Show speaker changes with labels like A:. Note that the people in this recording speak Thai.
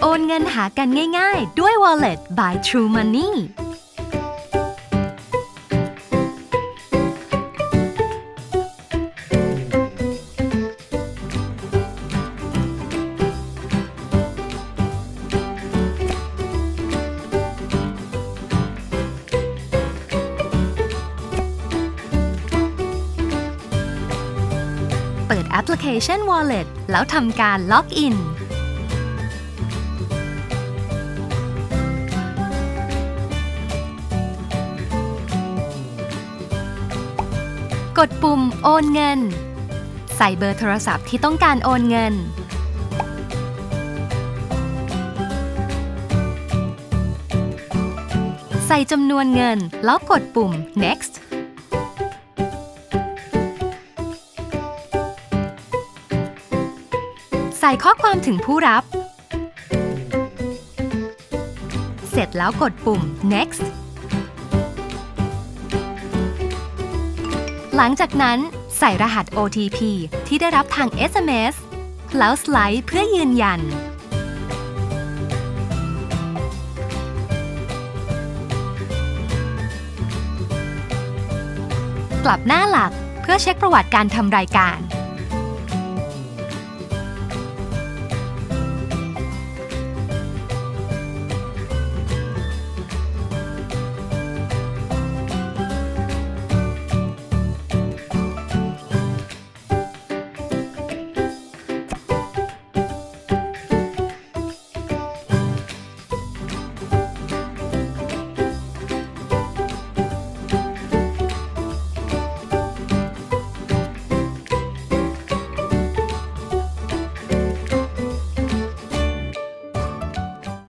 A: โอนเงินหากันง่ายๆ ด้วย Wallet by True Money เปิดแอปพลิเคชัน Wallet แล้วทำการล็อกอิน กดปุ่มโอนเงิน ใส่เบอร์โทรศัพท์ที่ต้องการโอนเงิน ใส่จำนวนเงินแล้วกดปุ่ม next ใส่ข้อความถึงผู้รับ เสร็จแล้วกดปุ่ม next หลังจากนั้นใส่รหัส OTP ที่ได้รับทาง SMS แล้วสไลด์เพื่อยืนยัน กลับหน้าหลักเพื่อเช็คประวัติการทำรายการ